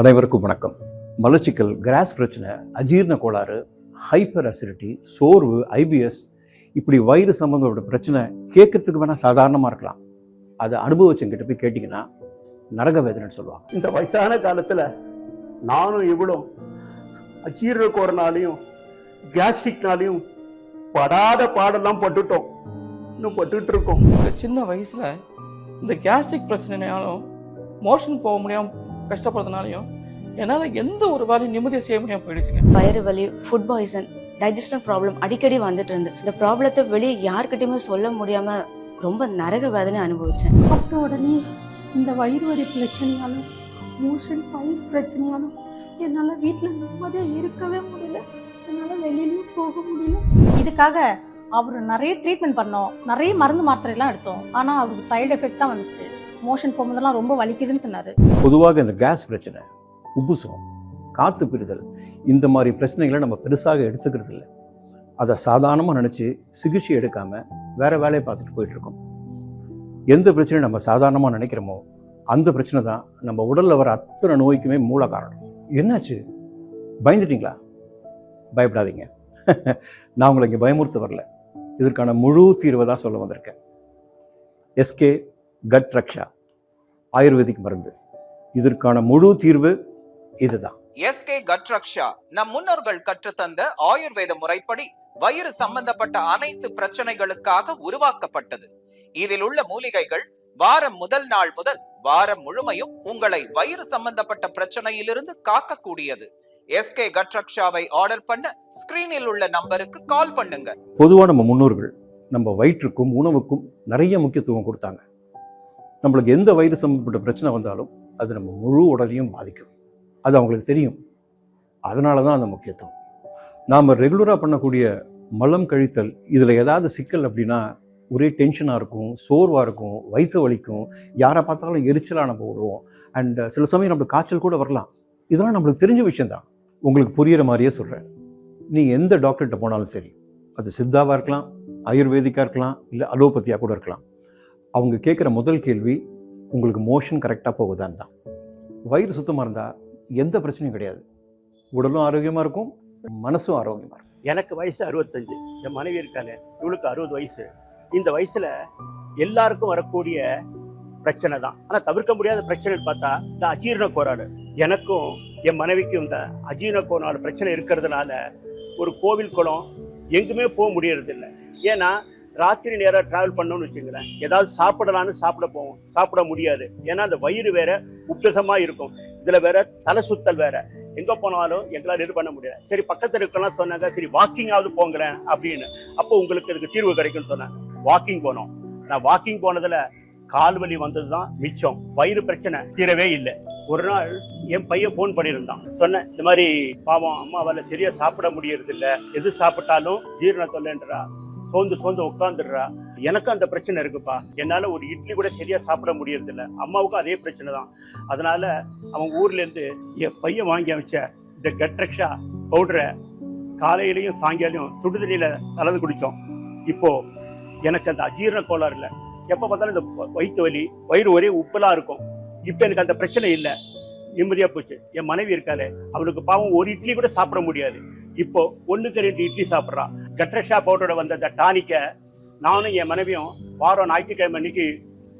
அனைவருக்கும் வணக்கம். மலச்சிக்கல் கிராஸ் பிரச்சனை அஜீரண கோளாறு ஹைப்பர் அசிடிட்டி சோர்வு ஐபிஎஸ் இப்படி வயிறு சம்பந்தப்பட்ட பிரச்சனை கேட்கறதுக்கு வேணால் சாதாரணமாக இருக்கலாம். அதை அனுபவிச்சவங்கிட்ட போய் கேட்டிங்கன்னா நரக வேதனைன்னு சொல்லுவாங்க. இந்த வயசான காலத்துல நானும் இவ்வளோ அஜீரண கோரனாலையும் கேஸ்ட்ரிக்னாலையும் படாத பாடெல்லாம் பட்டுட்டோம். இன்னும் பட்டுட்டு இருக்கோம். இந்த சின்ன வயசில் இந்த கேஸ்ட்ரிக் பிரச்சனைனாலும் மோஷன் போக முடியாமல் கஷ்டப்படுறதுனாலையும் என்னால் எந்த ஒரு வேலையும் நிம்மதியாக செய்ய முடியாமல் போயிடுச்சுங்க. வயிறு வலி ஃபுட் பாய்சன் டைஜஷன் ப்ராப்ளம் அடிக்கடி வந்துட்டு இருந்து. இந்த ப்ராப்ளத்தை வெளியே யார்கிட்டயுமே சொல்ல முடியாம ரொம்ப நரக வேதனை அனுபவிச்சேன். சாப்பிட்ட உடனே இந்த வயிறு வலி பிரச்சனையாலும் மோஷன் பைல்ஸ் பிரச்சனையாலும் என்னால் வீட்டில் நிம்மதியாக இருக்கவே முடியல. என்னால் வெளியிலயும் போக முடியல. இதுக்காக அவர் நிறைய ட்ரீட்மெண்ட் பண்ணோம். நிறைய மருந்து மாத்திரைலாம் எடுத்தோம். ஆனால் அவருக்கு சைடு எஃபெக்ட் தான் வந்துச்சு. மோஷன் போகும்போதெல்லாம் ரொம்ப வலிக்குதுன்னு சொன்னார். பொதுவாக இந்த கேஸ் பிரச்சனை உப்புசம் காற்று பிரிதல் இந்த மாதிரி பிரச்சனைகளை நம்ம பெருசாக எடுத்துக்கிறது இல்லை. அதை சாதாரணமாக நினச்சி சிகிச்சை எடுக்காமல் வேறு வேலையை பார்த்துட்டு போயிட்டுருக்கோம் எந்த பிரச்சனையும் நம்ம சாதாரணமாக நினைக்கிறோமோ அந்த பிரச்சனை தான் நம்ம உடலில் வர அத்தனை நோய்க்குமே மூல காரணம். என்னாச்சு? பயந்துட்டீங்களா? பயப்படாதீங்க. நான் உங்களை இங்கே பயமுறுத்த வரல. இதற்கான முழு தீர்வை தான் சொல்ல வந்திருக்கேன். எஸ்கே கட் ரக்ஷா ஆயுர்வேதிக் மருந்து. இதற்கான முழு தீர்வு இதுதான். எஸ்கே கட்ரக்ஷா நம் முன்னோர்கள் கற்றுத்தந்த ஆயுர்வேத முறைப்படி வயிறு சம்பந்தப்பட்ட அனைத்து பிரச்சனைகளுக்காக உருவாக்கப்பட்டது. இதில் உள்ள மூலிகைகள் வாரம் முதல் நாள் முதல் வாரம் முழுமையும் உங்களை வயிறு சம்பந்தப்பட்ட பிரச்சனையிலிருந்து காக்கக்கூடியது. எஸ்கே கட்ரக்ஷாவை ஆர்டர் பண்ண ஸ்கிரீனில் உள்ள நம்பருக்கு கால் பண்ணுங்க. பொதுவாக நம்ம முன்னோர்கள் நம்ம வயிற்றுக்கும் உணவுக்கும் நிறைய முக்கியத்துவம் கொடுத்தாங்க. நம்மளுக்கு எந்த வயிறு சம்பந்தப்பட்ட பிரச்சனை வந்தாலும் அது நம்ம முழு உடலையும் பாதிக்கும். அது அவங்களுக்கு தெரியும். அதனால தான் அந்த முக்கியத்துவம். நாம் ரெகுலராக பண்ணக்கூடிய மலம் கழித்தல் இதில் ஏதாவது சிக்கல் அப்படின்னா ஒரே டென்ஷனாக இருக்கும் சோர்வாக இருக்கும் வயிற்று வலிக்கும் யாரை பார்த்தாலும் எரிச்சலாக நம்ம விடுவோம். அண்ட் சில சமயம் நம்மளுக்கு காய்ச்சல் கூட வரலாம். இதெல்லாம் நம்மளுக்கு தெரிஞ்ச விஷயந்தான் உங்களுக்கு புரியிற மாதிரியே சொல்கிறேன் நீ எந்த டாக்டர்கிட்ட போனாலும் சரி அது சித்தாவாக இருக்கலாம் ஆயுர்வேதிக்காக இருக்கலாம் இல்லை அலோபதியாக கூட இருக்கலாம். அவங்க கேட்குற முதல் கேள்வி உங்களுக்கு மோஷன் கரெக்டாக போகுதான்னு தான். வயிறு சுத்தமாக இருந்தால் எந்த பிரச்சனையும் கிடையாது. உடலும் ஆரோக்கியமாக இருக்கும் மனசும் ஆரோக்கியமாக இருக்கும். எனக்கு வயசு அறுபத்தஞ்சு. என் மனைவி இருக்காங்க. இவளுக்கு அறுபது வயசு. இந்த வயசில் எல்லாருக்கும் வரக்கூடிய பிரச்சனை தான். ஆனால் தவிர்க்க முடியாத பிரச்சனைன்னு பார்த்தா இந்த அஜீரண கோளாறு. எனக்கும் என் மனைவிக்கும் இந்த அஜீரண கோளாறு பிரச்சனை இருக்கிறதுனால ஒரு கோவில் குளம் எங்குமே போக முடியறதில்லை. ஏன்னா ராத்திரி நேரம் டிராவல் பண்ணோம்னு வச்சுங்களேன் ஏதாவது சாப்பிடலான்னு சாப்பிட போவோம். சாப்பிட முடியாது. ஏன்னா அந்த வயிறு வேற உப்புசமா இருக்கும். இதுல வேற தலை சுத்தல் வேற. எங்க போனாலும் எங்களால் இது பண்ண முடியல சரி பக்கத்தில் இருக்கலாம் சொன்னாங்க சரி வாக்கிங்காவது போங்களேன் அப்படின்னு. அப்போ உங்களுக்கு இதுக்கு தீர்வு கிடைக்கும்னு சொன்னாங்க. வாக்கிங் போனோம். நான் வாக்கிங் போனதுல கால் வலி வந்தது தான் மிச்சம். வயிறு பிரச்சனை தீரவே இல்லை. ஒரு நாள் என் பையன் ஃபோன் பண்ணியிருந்தான். சொன்னேன் இந்த மாதிரி பாவம் அம்மாவால் சரியா சாப்பிட முடியறதில்ல. எது சாப்பிட்டாலும் ஜீரண தொல்லைன்றா? சோர்ந்து சோர்ந்து உட்காந்துடுறா எனக்கும் அந்த பிரச்சனை இருக்குப்பா. என்னால் ஒரு இட்லி கூட சரியாக சாப்பிட முடியறதில்ல. அம்மாவுக்கும் அதே பிரச்சனை தான் அதனால் அவன் ஊர்லேருந்து என் பையன் வாங்கி அமைச்ச இந்த கட்ரக்ஷா பவுடரை காலையிலையும் சாயங்காலையும் சுடுதண்ணியில் கலந்து குடித்தோம் இப்போ எனக்கு அந்த அஜீரண கோளாறு இல்லை. எப்போ பார்த்தாலும் இந்த வயிற்று வலி வயிறு ஒரே உப்பலா இருக்கும். இப்போ எனக்கு அந்த பிரச்சனை இல்லை. நிம்மதியாக போச்சு. என் மனைவி இருக்காரு அவளுக்கு பாவம் ஒரு இட்லி கூட சாப்பிட முடியாது. இப்போ ஒன்றுக்கு ரெண்டு இட்லி சாப்பிட்றான் கட்ரஷா பவுடரோட வந்த அந்த டானிக்கை நானும் என் மனைவியும் வாரம் ஞாயிற்றுக்கிழமை அன்னைக்கு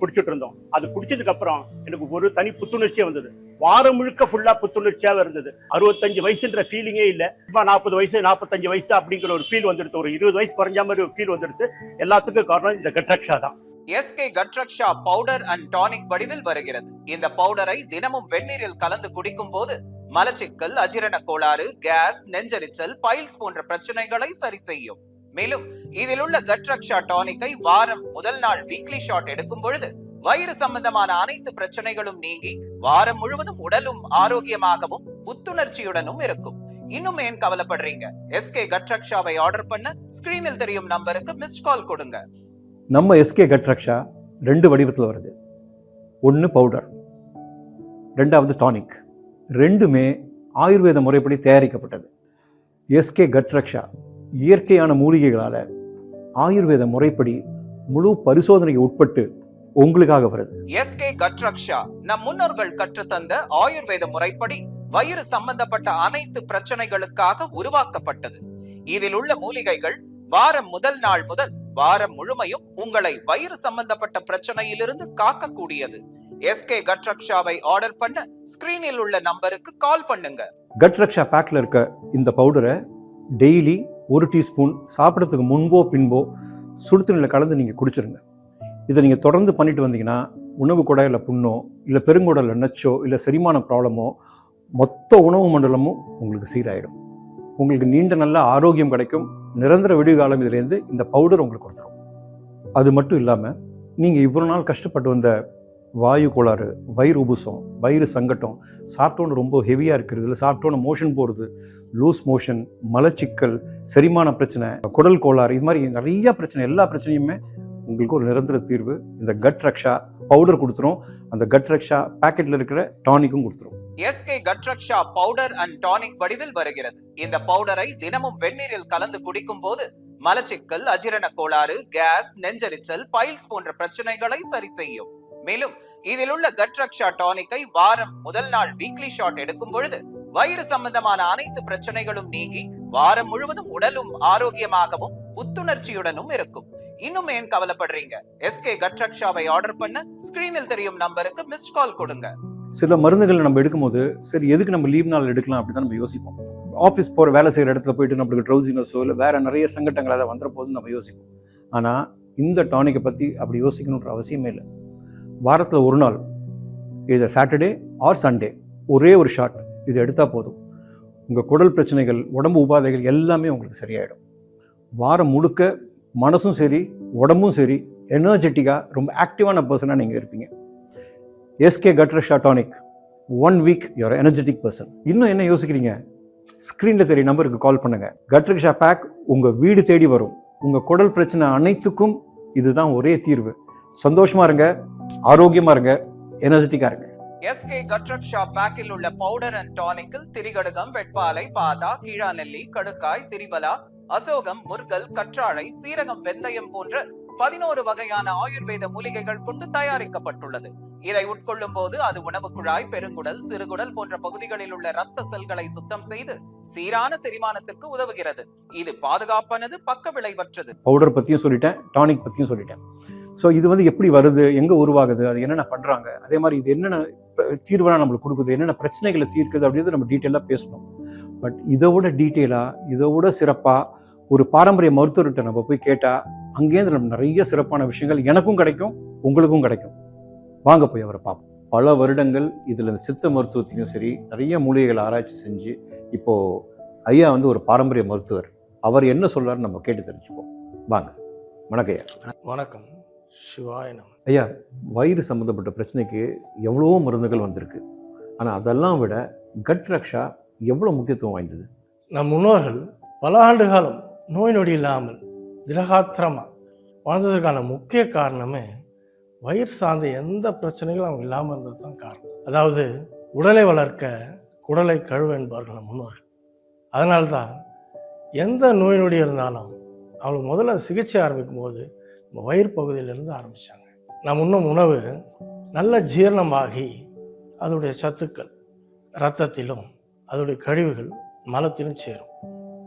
குடிச்சிட்டு இருந்தோம். அது குடிச்சதுக்கு அப்புறம் எனக்கு ஒரு தனி புத்துணர்ச்சியாக வந்தது. வாரம் முழுக்க ஃபுல்லாக புத்துணர்ச்சியாக இருந்தது. அறுபத்தஞ்சு வயசுன்ற ஃபீலிங்கே இல்லை. சும்மா நாற்பது வயசு நாற்பத்தஞ்சு வயசு அப்படிங்கிற ஒரு ஃபீல் வந்துடுது ஒரு இருபது வயசு குறைஞ்ச மாதிரி ஒரு ஃபீல் வந்துடுது எல்லாத்துக்கும் காரணம் இந்த கட்ரக்ஷா தான். SK Katraksha powder and tonic வடிவில் வருகிறது. இந்த பவுடரை தினமும் வெந்நீரில் கலந்து குடிக்கும் போது மலச்சிக்கல் அஜீரண கோளாறு கேஸ் நெஞ்சரிச்சல் பைல்ஸ் போன்ற பிரச்சனைகளை சரி செய்யும். மேலும் இதில் உள்ள கட்ரக்ஷா டானிக்கை வாரம் முதல் நாள் வீக்லி ஷாட் எடுக்கும் பொழுது வயிறு சம்பந்தமான அனைத்து பிரச்சனைகளும் நீங்கி வாரம் முழுவதும் உடலும் ஆரோக்கியமாகவும் புத்துணர்ச்சியுடனும் இருக்கும். இன்னும் ஏன் கவலைப்படுறீங்க? எஸ்கே கட்ரக்ஷாவை ஆர்டர் பண்ண ஸ்கிரீனில் தெரியும் நம்பருக்கு மிஸ்ட் கால் கொடுங்க. நம்ம எஸ்கே கட்ரக்ஷா ரெண்டு வடிவத்தில் வருது. ஒன்று பவுடர் ரெண்டாவது டானிக் ரெண்டுமே ஆயுர்வேத முறைப்படி தயாரிக்கப்பட்டது. எஸ்கே கட்ரக்ஷா இயற்கையான மூலிகைகளால் ஆயுர்வேத முறைப்படி முழு பரிசோதனைக்கு உட்பட்டு உங்களுக்காக வருது. எஸ்கே கட்ரக்ஷா நம் முன்னோர்கள் கற்றுத்தந்த ஆயுர்வேத முறைப்படி வயிறு சம்பந்தப்பட்ட அனைத்து பிரச்சனைகளுக்காக உருவாக்கப்பட்டது. இதில் உள்ள மூலிகைகள் வாரம் முதல் நாள் முதல் வாரம் முழுமையும் உங்களை வயிறு சம்பந்தப்பட்ட பிரச்சனையிலிருந்து காக்கக்கூடியது. எஸ்கே கட்ரக்ஷாவை ஆர்டர் பண்ண ஸ்கிரீனில் உள்ள நம்பருக்கு கால் பண்ணுங்க. கட் ரக்ஷா பேக்கில் இருக்க இந்த பவுடரை டெய்லி ஒரு டீஸ்பூன் சாப்பிட்றதுக்கு முன்போ பின்போ சுடுதண்ணியில் கலந்து நீங்கள் குடிச்சிருங்க. இதை நீங்கள் தொடர்ந்து பண்ணிட்டு வந்தீங்கன்னா உணவு குடையில் புண்ணோ இல்லை பெருங்குடலில் நச்சோ இல்லை செரிமான ப்ராப்ளமோ மொத்த உணவு மண்டலமும் உங்களுக்கு சீராயிடும். உங்களுக்கு நீண்ட நல்ல ஆரோக்கியம் கிடைக்கும். நிரந்தர விடுகாலம் இதுலேருந்து இந்த பவுடர் உங்களுக்கு கொடுத்துரும். அது மட்டும் இல்லாமல் நீங்கள் இவ்வளோ நாள் கஷ்டப்பட்டு வந்த வாயு கோளாறு வயிறு உபுசம் வயிறு சங்கட்டம் சாப்பிட்டோன்னு ரொம்ப ஹெவியாக இருக்கிறது. இல்லை சாப்பிட்டோன்னு மோஷன் போகிறது லூஸ் மோஷன் மலச்சிக்கல் செரிமான பிரச்சனை குடல் கோளாறு இது மாதிரி நிறையா பிரச்சனை எல்லா பிரச்சனையுமே உங்களுக்கு ஒரு நிரந்தர தீர்வு. இந்த கட் ரக்ஷா பவுடர் கொடுத்துரும். அந்த கட் ரக்ஷா பாக்கெட்டில் இருக்கிற டானிக்கும் கொடுத்துரும். SK Kat Raksha powder and tonic வடிவில் வருகிறது. இந்த பவுடரை தினமும் வெந்நீரில் கலந்து குடிக்கும் போது மலச்சிக்கல் அஜீரண கோளாறு கேஸ் நெஞ்சரிச்சல் பைல்ஸ் போன்ற பிரச்சனைகளை சரி செய்யும். மேலும் இதில் உள்ள கட்ரக்ஷா டானிக்கை வாரம் முதல் நாள் வீக்லி ஷாட் எடுக்கும் பொழுது வயிறு சம்பந்தமான அனைத்து பிரச்சனைகளும் நீங்கி வாரம் முழுவதும் உடலும் ஆரோக்கியமாகவும் புத்துணர்ச்சியுடனும் இருக்கும். இன்னும் ஏன் கவலைப்படுறீங்க? எஸ்கே கட்ரக்ஷாவை ஆர்டர் பண்ண ஸ்கிரீனில் தெரியும் நம்பருக்கு மிஸ்ட் கால் கொடுங்க. சில மருந்துகளை நம்ம எடுக்கும்போது சரி எதுக்கு நம்ம லீவ் நாள் எடுக்கலாம் அப்படி தான் நம்ம யோசிப்போம். ஆஃபீஸ் போகிற வேலை செய்கிற இடத்துல போயிட்டு நம்மளுக்கு ட்ரௌசிங்கஸோ இல்லை வேறு நிறைய சங்கடங்கள் அதை வந்துற போது நம்ம யோசிப்போம். ஆனால் இந்த டானிக்கை பற்றி அப்படி யோசிக்கணுன்ற அவசியமே இல்லை. வாரத்தில் ஒரு நாள் இது சாட்டர்டே ஆர் சண்டே ஒரே ஒரு ஷாட் இது எடுத்தால் போதும். உங்கள் குடல் பிரச்சனைகள் உடம்பு உபாதைகள் எல்லாமே உங்களுக்கு சரியாயிடும். வாரம் முழுக்க மனசும் சரி உடம்பும் சரி எனர்ஜெட்டிக்காக ரொம்ப ஆக்டிவான பர்சனாக நீங்கள் இருப்பீங்க. SK Katrasha tonic one week your energetic person இன்னும் என்ன யோசிக்கிறீங்க? ஸ்க்ரீனில் தெரிய நம்பருக்கு கால் பண்ணுங்கள் கட்ரிக்ஷா பேக் உங்கள் வீடு தேடி வரும். உங்கள் குடல் பிரச்சனை அனைத்துக்கும் இதுதான் ஒரே தீர்வு. சந்தோஷமா இருங்க. ஆரோக்கியமா இருங்க எனர்ஜெட்டிக்காக இருங்க. எஸ்கே கட்ரக்ஷா பேக்கில் உள்ள பவுடர் அண்ட் டானிக்கில் திரிகடுகம் வெட்பாலை பாதா கீழாநெல்லி கடுக்காய் திரிபலா அசோகம் முர்கல் கற்றாழை சீரகம் வெந்தயம் போன்ற பதினோரு வகையான ஆயுர்வேத மூலிகைகள் கொண்டு தயாரிக்கப்பட்டுள்ளது. இதை உட்கொள்ளும் போது அது உணவு குழாய் பெருங்குடல் சிறுகுடல் போன்ற பகுதிகளில் உள்ள இரத்த செல்களை சுத்தம் செய்து சீரான செரிமானத்திற்கு உதவுகிறது. இது பாதுகாப்பானது பக்க விளைவற்றது பவுடர் பற்றியும் சொல்லிட்டேன் டானிக் பற்றியும் சொல்லிட்டேன். ஸோ இது வந்து எப்படி வருது? எங்கே உருவாகுது? அது என்னென்ன பண்ணுறாங்க அதே மாதிரி இது என்னென்ன தீர்வெல்லாம் நம்மளுக்கு கொடுக்குது? என்னென்ன பிரச்சனைகளை தீர்க்குது? அப்படின்றத நம்ம டீட்டெயிலாக பேசணும். பட் இதை விட டீட்டெயிலாக இதை விட சிறப்பாக ஒரு பாரம்பரிய மருத்துவர்கிட்ட நம்ம போய் கேட்டால் அங்கேருந்து நம்ம நிறைய சிறப்பான விஷயங்கள் எனக்கும் கிடைக்கும் உங்களுக்கும் கிடைக்கும். வாங்க போய் அவரை பார்ப்போம். பல வருடங்கள் இதில் சித்த மருத்துவத்திலையும் சரி நிறைய மூலிகைகள் ஆராய்ச்சி செஞ்சு இப்போது ஐயா வந்து ஒரு பாரம்பரிய மருத்துவர். அவர் என்ன சொல்றாருன்னு நம்ம கேட்டு தெரிஞ்சுப்போம். வாங்க. வணக்கம் ஐயா. வணக்கம். சிவாயனம் ஐயா வயிறு சம்மந்தப்பட்ட பிரச்சனைக்கு எவ்வளவோ மருந்துகள் வந்திருக்கு. ஆனால் அதெல்லாம் விட கட் ரக்ஷா எவ்வளோ முக்கியத்துவம் வாய்ந்தது? நம் முன்னோர்கள் பல ஆண்டு காலம் நோய் நொடி இல்லாமல் திடகாத்திரமாக வாழ்ந்ததற்கான முக்கிய காரணமே வயிறு சார்ந்த எந்த பிரச்சனைகளும் அவங்க இல்லாமல் இருந்தது தான் காரணம். அதாவது உடலை வளர்க்க குடலை கழுவ என்பார்கள் நம் முன்னோர்கள். அதனால்தான் எந்த நோய் நொடி இருந்தாலும் அவங்களுக்கு முதல்ல சிகிச்சை ஆரம்பிக்கும் போது வயிறு பகுதியிலிருந்து ஆரம்பித்தாங்க நாம் உண்ணும் உணவு நல்ல ஜீரணமாகி அதோடைய சத்துக்கள் இரத்தத்திலும் அதோடைய கழிவுகள் மலத்திலும் சேரும்.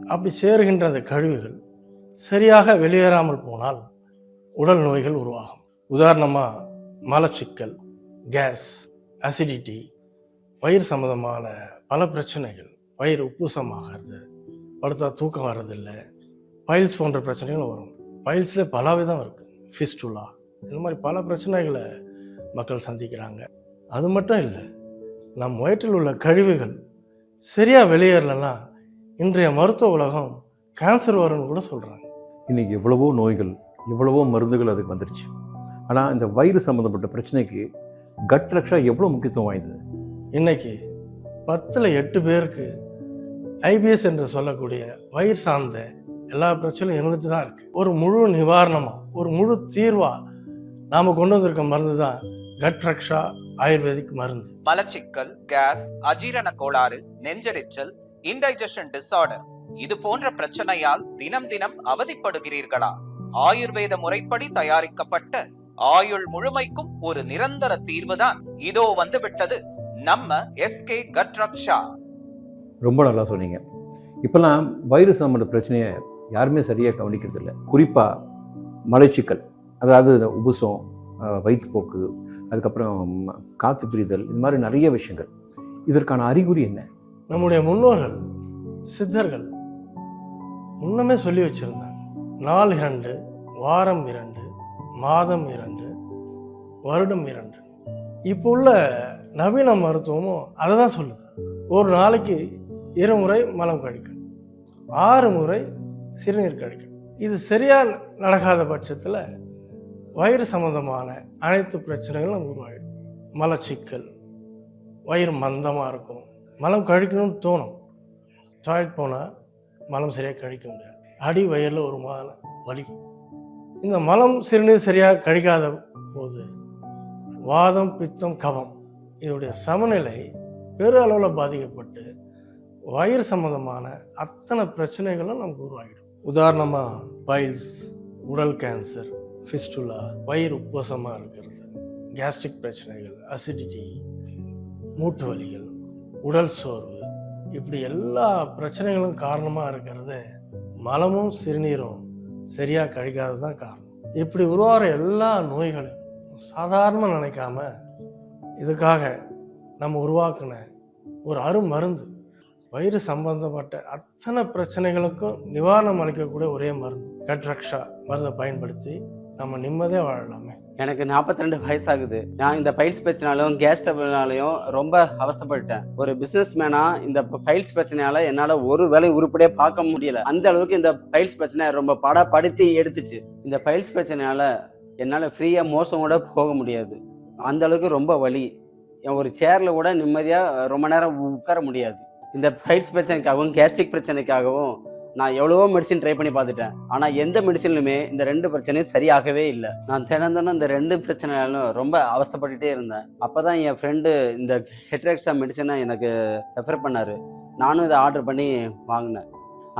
அப்படி சேருகின்ற அந்த கழிவுகள் சரியாக வெளியேறாமல் போனால் உடல் நோய்கள் உருவாகும். உதாரணமாக மலச்சிக்கல் கேஸ் அசிடிட்டி வயிறு சம்மந்தமான பல பிரச்சனைகள். வயிறு உப்புசமாகிறது படுத்தா தூக்கம் வர்றதில்லை பைல்ஸ் போன்ற பிரச்சனைகளும் வரும். பைல்ஸில் பல விதம் இருக்குது ஃபிஸ்டுலா இந்த மாதிரி பல பிரச்சனைகளை மக்கள் சந்திக்கிறாங்க. அது மட்டும் இல்லை நம் வயிற்றில் உள்ள கழிவுகள் சரியாக வெளியேறலைன்னா இன்றைய மருத்துவ உலகம் கேன்சர் வரும்னு கூட சொல்கிறாங்க இன்னைக்கு எவ்வளவோ நோய்கள் எவ்வளவோ மருந்துகள் அதுக்கு வந்துருச்சு. ஆனால் இந்த வயிறு சம்மந்தப்பட்ட பிரச்சனைக்கு கட் ரக்ஷா எவ்வளோ முக்கியத்துவம் வாய்ந்தது? இன்னைக்கு பத்தில் எட்டு பேருக்கு ஐபிஎஸ் என்று சொல்லக்கூடிய வயிறு சார்ந்த எல்லா பிரச்சனையும் இருந்துட்டு தான் இருக்கு. ஒரு முழு நிவாரணமாக ஒரு முழு தீர்வாக நாம் கொண்டு வந்திருக்க மருந்து தான் கட் ரக்ஷா ஆயுர்வேதிக் மருந்து. மலச்சிக்கல் கேஸ் அஜீரண கோளாறு நெஞ்செரிச்சல் இன்டைஜஷன் டிசார்டர் இது போன்ற பிரச்சனையால் தினம் தினம் அவதிப்படுகிறீர்களா? ஆயுர்வேத முறைப்படி தயாரிக்கப்பட்ட ஆயுள் முழுமைக்கும் ஒரு நிரந்தர தீர்வுதான் இதோ வந்து விட்டது. நம்ம எஸ்கே கட் ரக்ஷா. ரொம்ப நல்லா சொன்னீங்க. இப்போல்லாம் வைரஸ் சம்மந்த பிரச்சனையை யாருமே சரியாக கவனிக்கிறது இல்லை குறிப்பாக மலைச்சிக்கல் அதாவது உபுசம் வயிற்றுப்போக்கு அதுக்கப்புறம் காற்று பிரிதல் இது மாதிரி நிறைய விஷயங்கள். இதற்கான அறிகுறி என்ன? நம்முடைய முன்னோர்கள் சித்தர்கள் முன்னமே சொல்லி வச்சுருந்தாங்க. நாள் இரண்டு வாரம் இரண்டு மாதம் இரண்டு வருடம் இரண்டு. இப்போ உள்ள நவீன மருத்துவமும் அதை தான் சொல்லுது. ஒரு நாளைக்கு இருமுறை மலம் கழிக்கணும். ஆறு முறை சிறுநீர் கழிக்கும். இது சரியாக நடக்காத பட்சத்தில் வயிறு சம்பந்தமான அனைத்து பிரச்சனைகளும் உருவாயிடும். மலச்சிக்கல் வயிறு மந்தமாக இருக்கும். மலம் கழிக்கணும்னு தோணும். டாய்லெட் போனால் மலம் சரியாக கழிக்க முடியாது. அடி வயிறில் ஒரு மாதிரி வலி. இந்த மலம் சிறுநீர் சரியாக கழிக்காத போது வாதம் பித்தம் கபம் இதோடைய சமநிலை பெரு அளவில் பாதிக்கப்பட்டு வயிறு சம்பந்தமான அத்தனை பிரச்சனைகளும் நமக்கு உருவாகிடும். உதாரணமாக பைல்ஸ் உடல் கேன்சர் ஃபிஸ்டுலா வயிறு உப்பசமாக இருக்கிறது கேஸ்ட்ரிக் பிரச்சனைகள் அசிடிட்டி மூட்டு வலிகள் உடல் சோர்வு இப்படி எல்லா பிரச்சனைகளும் காரணமாக இருக்கிறது. மலமும் சிறுநீரும் சரியாக கழிக்காதது தான் காரணம். இப்படி உருவாகிற எல்லா நோய்களும் சாதாரணமாக நினைக்காம இதுக்காக நம்ம உருவாக்கின ஒரு அருமருந்து வயிறு சம்பந்தப்பட்ட அத்தனை பிரச்சனைகளுக்கும் நிவாரணம் அளிக்கக்கூடிய ஒரே மருந்து கட்ரக்ஷா மருந்தை பயன்படுத்தி நம்ம நிம்மதியாக வாழலாமே. எனக்கு 42 ரெண்டு வயசாகுது. நான் இந்த பைல்ஸ் பிரச்சனாலையும் கேஸ் டபுள்னாலையும் ரொம்ப அவஸ்தைப்பட்டேன் ஒரு பிசினஸ் மேனா இந்த பைல்ஸ் பிரச்சனையால என்னால ஒரு வேலை உருப்படியே பார்க்க முடியல. அந்த அளவுக்கு இந்த பைல்ஸ் பிரச்சனை ரொம்ப படப்படுத்தி எடுத்துச்சு. இந்த பைல்ஸ் பிரச்சனையால என்னால் ஃப்ரீயாக மோசம் கூட போக முடியாது. அந்த அளவுக்கு ரொம்ப வலி. என் ஒரு சேர்ல கூட நிம்மதியாக ரொம்ப நேரம் உட்கார முடியாது. இந்த ஃபைட்ஸ் பிரச்சனைக்காகவும் கேஸ்ட்ரிக் பிரச்சனைக்காகவும் நான் எவ்வளவோ மெடிசின் ட்ரை பண்ணி பார்த்துட்டேன். ஆனால் எந்த மெடிசின்லுமே இந்த ரெண்டு பிரச்சனையும் சரியாகவே இல்லை. நான் தினம் இந்த ரெண்டு பிரச்சனையாலும் ரொம்ப அவஸ்தப்பட்டுட்டே இருந்தேன். அப்போ தான் என் ஃப்ரெண்டு இந்த ஹெட்ரெக்ஸா மெடிசனை எனக்கு ரெஃபர் பண்ணார். நானும் இதை ஆர்டர் பண்ணி வாங்கினேன்.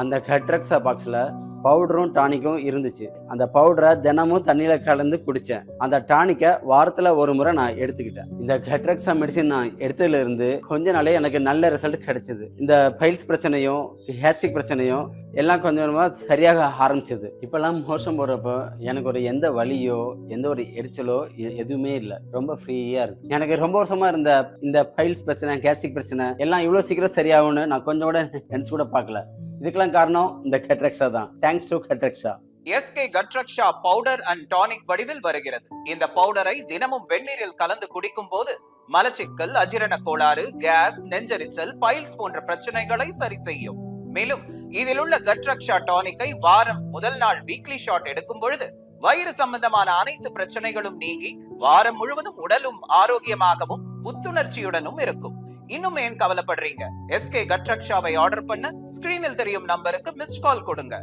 அந்த ஹெட்ரெக்ஸா பாக்ஸில் பவுடரும் டானிக்கும் இருந்துச்சு. அந்த பவுடரை தினமும் தண்ணியில் கலந்து குடித்தேன் அந்த டானிக்கை வாரத்தில் ஒரு முறை நான் எடுத்துக்கிட்டேன். இந்த ஹெட்ரெக்ஸா மெடிசின் நான் எடுத்ததுலேருந்து கொஞ்ச நாளே எனக்கு நல்ல ரிசல்ட் கிடைச்சிது. இந்த பைல்ஸ் பிரச்சனையும் ஹேஸ்டிக் பிரச்சனையும் எல்லாம் கொஞ்சம் கொஞ்சமாக சரியாக ஆரம்பிச்சது. இப்போல்லாம் மோசம் போகிறப்போ எனக்கு ஒரு எந்த வலியோ எந்த ஒரு எரிச்சலோ எ- எதுவுமே இல்லை. ரொம்ப ஃப்ரீயாக இருக்கு. எனக்கு ரொம்ப வருஷமாக இருந்த இந்த ஃபைல்ஸ் பிரச்சனை கேஸ்டிக் பிரச்சனை எல்லாம் இவ்வளோ சீக்கிரம் சரியாகும்னு நான் கொஞ்சம் கூட நினச்சி கூட பார்க்கல. இதுக்கெல்லாம் காரணம் இந்த கட்ரெக்ஸா தான். Thanks to Katreksa SK Katraksha powder and tonic வடிவில் வருகிறது. இந்த பவுடரை தினமும் வெந்நீரில் கலந்து குடிக்கும் போது மலச்சிக்கல் அஜிரண கோளாறு கேஸ் நெஞ்சரிச்சல் பைல்ஸ் போன்ற பிரச்சனைகளை சரி செய்யும். மேலும் இதில் உள்ள கட்ரக்ஷா டானிக்கை வாரம் முதல் நாள் வீக்லி ஷாட் எடுக்கும் பொழுது வயிறு சம்பந்தமான அனைத்து பிரச்சனைகளும் நீங்கி வாரம் முழுவதும் உடலும் ஆரோக்கியமாகவும் புத்துணர்ச்சியுடனும் இருக்கும். இன்னும் ஏன் கவலைப்படுறீங்க? எஸ்கே கட்ரக்ஷாவை ஆர்டர் பண்ண ஸ்கிரீனில் தெரியும் நம்பருக்கு மிஸ்ட் கால் கொடுங்க.